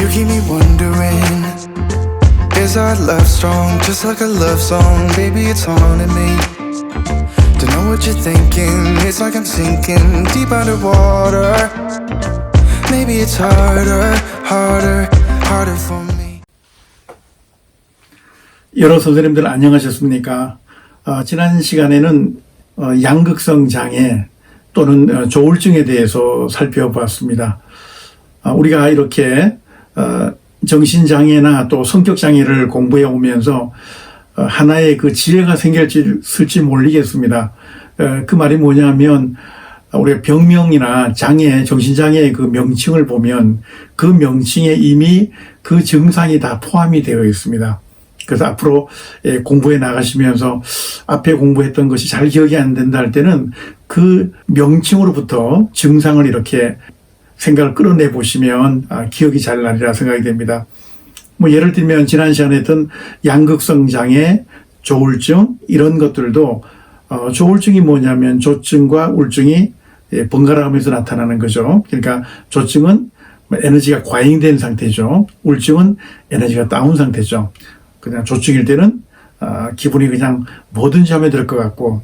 You keep me wondering Is our love strong? Just like a love song Baby, it's haunting me Don't know what you're thinking It's like I'm sinking deep underwater Maybe it's harder, harder, harder for me 여러 선생님들 안녕하셨습니까? 어, 지난 시간에는 어, 양극성 장애 또는 어, 조울증에 대해서 살펴봤습니다. 아, 우리가 이렇게 어, 정신장애나 또 성격장애를 공부해 오면서 어, 하나의 그 지혜가 생길지 모르겠습니다. 어, 그 말이 뭐냐면 우리가 병명이나 장애, 정신장애의 그 명칭을 보면 그 명칭에 이미 그 증상이 다 포함이 되어 있습니다. 그래서 앞으로 예, 공부해 나가시면서 앞에 공부했던 것이 잘 기억이 안 된다 할 때는 그 명칭으로부터 증상을 이렇게 생각을 끌어내 보시면 아, 기억이 잘 나리라 생각이 됩니다. 뭐 예를 들면 지난 시간에 했던 양극성 장애, 조울증 이런 것들도 어, 조울증이 뭐냐면 조증과 울증이 예, 번갈아 가면서 나타나는 거죠. 그러니까 조증은 뭐 에너지가 과잉된 상태죠. 울증은 에너지가 다운 상태죠. 그냥 조증일 때는 아, 기분이 그냥 뭐든지 하면 될 것 같고 뭐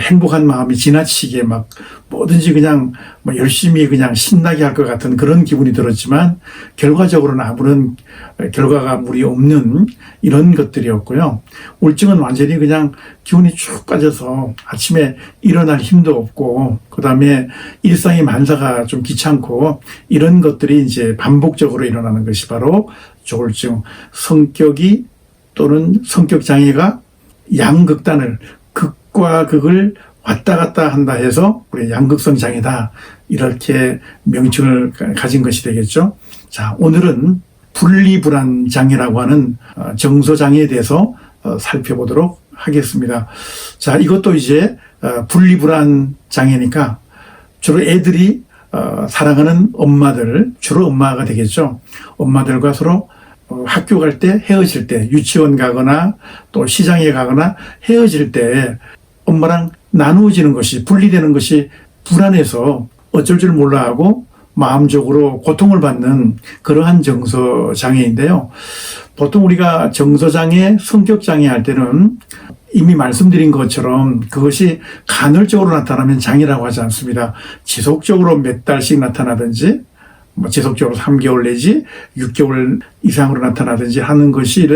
행복한 마음이 지나치게 막 뭐든지 그냥 뭐 열심히 그냥 신나게 할 것 같은 그런 기분이 들었지만 결과적으로는 아무런 결과가 무리 없는 이런 것들이었고요. 우울증은 완전히 그냥 기운이 쭉 빠져서 아침에 일어날 힘도 없고 그다음에 일상의 만사가 좀 귀찮고 이런 것들이 이제 반복적으로 일어나는 것이 바로 조울증 성격이 또는 성격 장애가 양극단을 극과 극을 왔다 갔다 한다 해서 우리 양극성 장애다 이렇게 명칭을 가진 것이 되겠죠. 자 오늘은 분리불안 장애라고 하는 어, 정서 장애에 대해서 어, 살펴보도록 하겠습니다. 자 이것도 이제 어, 분리불안 장애니까 주로 애들이 사랑하는 엄마들 주로 엄마가 되겠죠. 엄마들과 서로 어, 학교 갈 때 헤어질 때 유치원 가거나 또 시장에 가거나 헤어질 때 엄마랑 나누어지는 것이 분리되는 것이 불안해서 어쩔 줄 몰라 하고 마음적으로 고통을 받는 그러한 정서 장애인데요. 보통 우리가 정서 장애, 성격 장애 할 때는 이미 말씀드린 것처럼 그것이 간헐적으로 나타나면 장애라고 하지 않습니다. 지속적으로 몇 달씩 나타나든지 뭐 지속적으로 3개월 내지 6개월 이상으로 나타나든지 하는 것이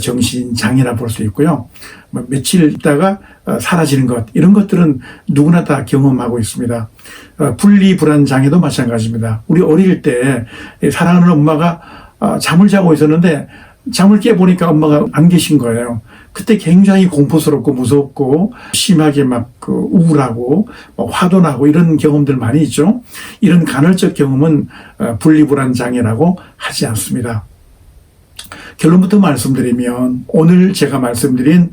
정신장애라 볼 수 있고요. 뭐 며칠 있다가 어, 사라지는 것, 이런 것들은 누구나 다 경험하고 있습니다. 어, 분리불안 장애도 마찬가지입니다. 우리 어릴 때 사랑하는 엄마가 어, 잠을 자고 있었는데 잠을 깨보니까 엄마가 안 계신 거예요. 그때 굉장히 공포스럽고 무섭고 심하게 막 그 우울하고 뭐 화도 나고 이런 경험들 많이 있죠. 이런 간헐적 경험은 어, 분리불안 장애라고 하지 않습니다. 결론부터 말씀드리면 오늘 제가 말씀드린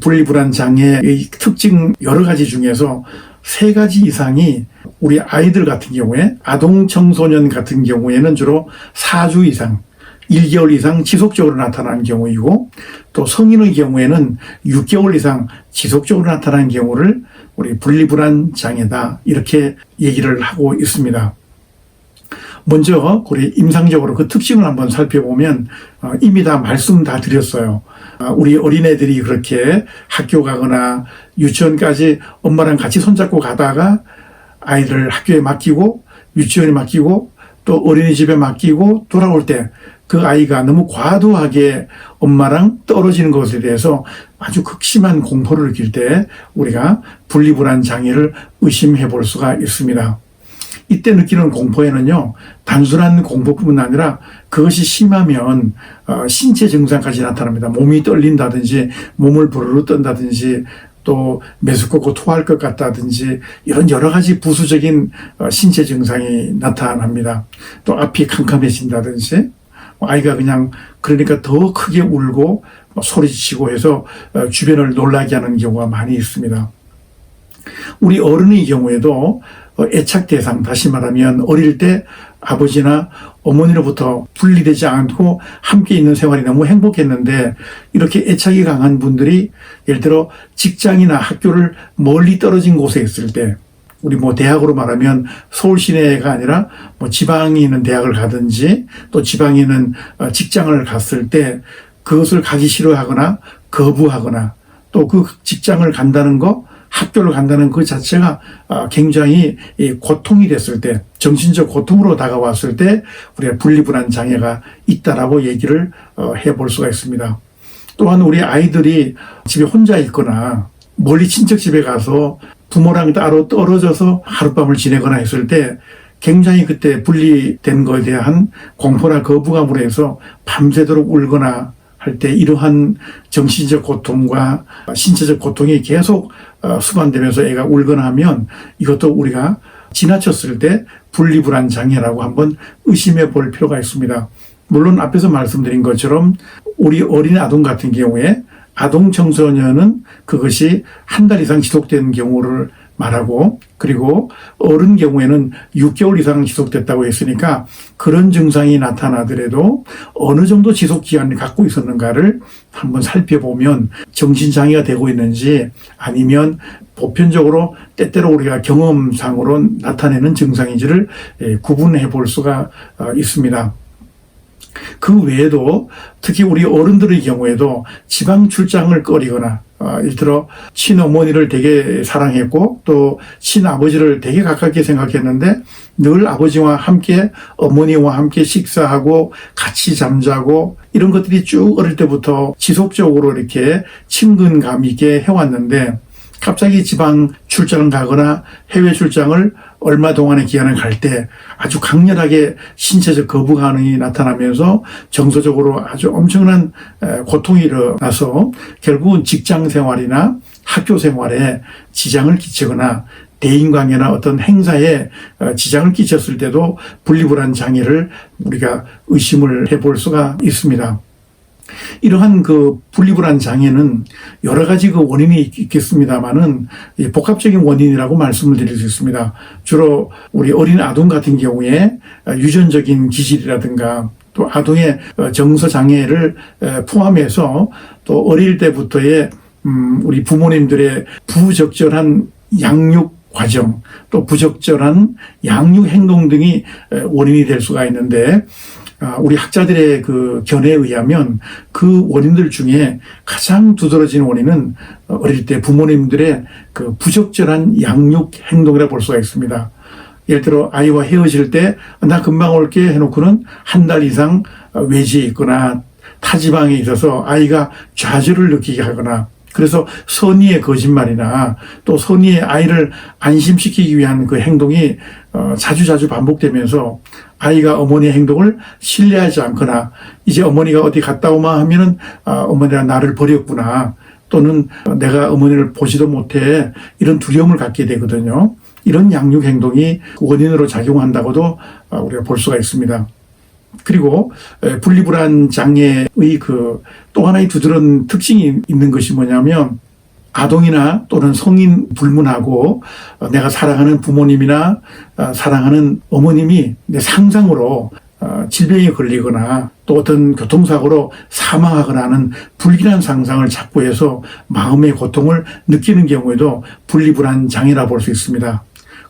분리불안 장애의 특징 여러 가지 중에서 세 가지 이상이 우리 아이들 같은 경우에 아동 청소년 같은 경우에는 주로 4주 이상 1개월 이상 지속적으로 나타나는 경우이고 또 성인의 경우에는 6개월 이상 지속적으로 나타나는 경우를 우리 분리불안 장애다 이렇게 얘기를 하고 있습니다. 먼저 우리 임상적으로 그 특징을 한번 살펴보면 어, 이미 다 말씀 다 드렸어요. 아, 우리 어린애들이 그렇게 학교 가거나 유치원까지 엄마랑 같이 손잡고 가다가 아이를 학교에 맡기고 유치원에 맡기고 또 어린이집에 맡기고 돌아올 때 그 아이가 너무 과도하게 엄마랑 떨어지는 것에 대해서 아주 극심한 공포를 느낄 때 우리가 분리불안 장애를 의심해 볼 수가 있습니다. 이때 느끼는 공포에는요, 단순한 공포뿐만 아니라 그것이 심하면 어, 신체 증상까지 나타납니다. 몸이 떨린다든지, 몸을 부르르 떤다든지, 또 메스껍고 토할 것 같다든지 이런 여러 가지 부수적인 어, 신체 증상이 나타납니다. 또 앞이 캄캄해진다든지 뭐 아이가 그냥 그러니까 더 크게 울고 뭐 소리치고 해서 어, 주변을 놀라게 하는 경우가 많이 있습니다. 우리 어른의 경우에도 어, 애착 대상, 다시 말하면 어릴 때 아버지나 어머니로부터 분리되지 않고 함께 있는 생활이 너무 행복했는데 이렇게 애착이 강한 분들이 예를 들어 직장이나 학교를 멀리 떨어진 곳에 있을 때 우리 뭐 대학으로 말하면 서울 시내가 아니라 뭐 지방에 있는 대학을 가든지 또 지방에 있는 어, 직장을 갔을 때 그것을 가기 싫어하거나 거부하거나 또 그 직장을 간다는 거 학교를 간다는 그 자체가 아, 굉장히 이 고통이 됐을 때 정신적 고통으로 다가왔을 때 우리가 분리불안 장애가 있다라고 얘기를 어, 해볼 수가 있습니다. 또한 우리 아이들이 집에 혼자 있거나 멀리 친척 집에 가서 부모랑 따로 떨어져서 하룻밤을 지내거나 했을 때 굉장히 그때 분리된 것에 대한 공포나 거부감으로 해서 밤새도록 울거나 할 때 이러한 정신적 고통과 신체적 고통이 계속 어, 수반되면서 애가 울거나 하면 이것도 우리가 지나쳤을 때 분리불안 장애라고 한번 의심해 볼 필요가 있습니다. 물론 앞에서 말씀드린 것처럼 우리 어린 아동 같은 경우에 아동 청소년은 그것이 한 달 이상 지속되는 경우를 말하고 그리고 어른 경우에는 6개월 이상 지속됐다고 했으니까 그런 증상이 나타나더라도 어느 정도 지속 기간을 갖고 있었는가를 한번 살펴보면 정신 장애가 되고 있는지 아니면 보편적으로 때때로 우리가 경험상으로 나타내는 증상인지를 예, 구분해 볼 수가 어, 있습니다. 그 외에도 특히 우리 어른들의 경우에도 지방 출장을 꺼리거나 어, 예를 들어 친어머니를 되게 사랑했고 또 친아버지를 되게 가깝게 생각했는데 늘 아버지와 함께 어머니와 함께 식사하고 같이 잠자고 이런 것들이 쭉 어릴 때부터 지속적으로 이렇게 친근감 있게 해왔는데 갑자기 지방 출장을 가거나 해외 출장을 얼마 동안의 기간을 갈 때 아주 강렬하게 신체적 거부감이 나타나면서 정서적으로 아주 엄청난 에, 고통이 일어나서 결국은 직장 생활이나 학교 생활에 지장을 끼치거나 대인관계나 어떤 행사에 어, 지장을 끼쳤을 때도 분리불안 장애를 우리가 의심을 해볼 수가 있습니다. 이러한 그 분리불안 장애는 여러 가지 그 원인이 있겠습니다만은 복합적인 원인이라고 말씀을 드릴 수 있습니다. 주로 우리 어린 아동 같은 경우에 유전적인 기질이라든가 또 아동의 정서 장애를 포함해서 또 어릴 때부터의 음 우리 부모님들의 부적절한 양육 과정 또 부적절한 양육 행동 등이 원인이 될 수가 있는데 아, 우리 학자들의 그 견해에 의하면 그 원인들 중에 가장 두드러진 원인은 어릴 때 부모님들의 그 부적절한 양육 행동이라 볼 수가 있습니다. 예를 들어 아이와 헤어질 때 나 금방 올게 해놓고는 한 달 이상 외지에 있거나 타지방에 있어서 아이가 좌절을 느끼게 하거나 그래서 선의의 거짓말이나 또 선의의 아이를 안심시키기 위한 그 행동이 어, 자주 자주 반복되면서 아이가 어머니의 행동을 신뢰하지 않거나 이제 어머니가 어디 갔다 오마 하면은 아, 어머니가 나를 버렸구나 또는 내가 어머니를 보지도 못해 이런 두려움을 갖게 되거든요. 이런 양육 행동이 원인으로 작용한다고도 아, 우리가 볼 수가 있습니다. 그리고 분리불안 장애의 그 또 하나의 두드러진 특징이 있는 것이 뭐냐면 아동이나 또는 성인 불문하고 어, 내가 사랑하는 부모님이나 어, 사랑하는 어머님이 내 상상으로 어, 질병에 걸리거나 또 어떤 교통사고로 사망하거나 하는 불길한 상상을 자꾸 해서 마음의 고통을 느끼는 경우에도 분리불안 장애라 볼 수 있습니다.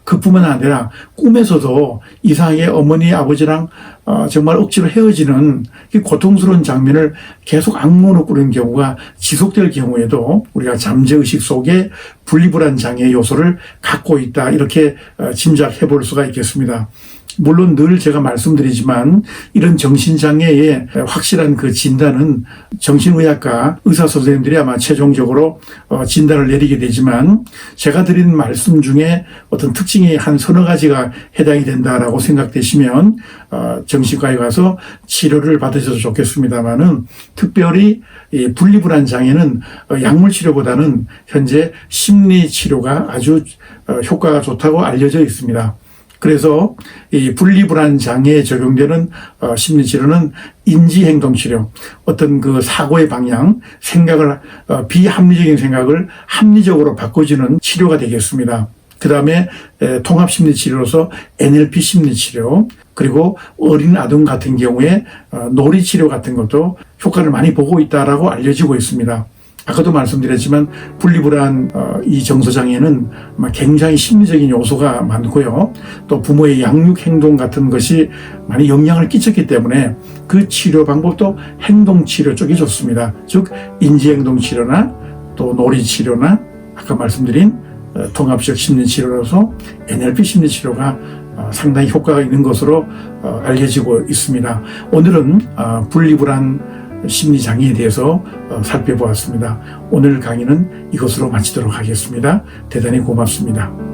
그뿐만 아니라 꿈에서도 이상하게 어머니 아버지랑 어, 정말 억지로 헤어지는 이 고통스러운 장면을 계속 악몽으로 꾸는 경우가 지속될 경우에도 우리가 잠재의식 속에 분리불안 장애 요소를 갖고 있다 이렇게 어, 짐작해 볼 수가 있겠습니다. 물론 늘 제가 말씀드리지만 이런 정신장애의 확실한 그 진단은 정신의학과 의사 선생님들이 아마 최종적으로 어, 진단을 내리게 되지만 제가 드린 말씀 중에 어떤 특징이 한 서너 가지가 해당이 된다라고 생각되시면 어, 정신과에 가서 치료를 받으셔도 좋겠습니다만은 특별히 이 분리불안 장애는 어, 약물 치료보다는 현재 심리 치료가 아주 효과가 좋다고 알려져 있습니다. 그래서 이 분리불안 장애에 적용되는 어, 심리 치료는 인지 행동 치료, 어떤 그 사고의 방향, 생각을 어, 비합리적인 생각을 합리적으로 바꿔주는 치료가 되겠습니다. 그 다음에 통합 심리 치료로서 NLP 심리 치료, 그리고 어린 아동 같은 경우에 어, 놀이 치료 같은 것도 효과를 많이 보고 있다라고 알려지고 있습니다. 아까도 말씀드렸지만 분리불안 어, 이 정서장애는 굉장히 심리적인 요소가 많고요. 또 부모의 양육 행동 같은 것이 많이 영향을 끼쳤기 때문에 그 치료 방법도 행동 치료 쪽이 좋습니다. 즉 인지 행동 치료나 또 놀이 치료나 아까 말씀드린 어, 통합적 심리 치료로서 NLP 심리 치료가 어, 상당히 효과가 있는 것으로 어, 알려지고 있습니다. 오늘은 어, 분리불안 심리 장애에 대해서 어, 살펴보았습니다. 오늘 강의는 이것으로 마치도록 하겠습니다. 대단히 고맙습니다.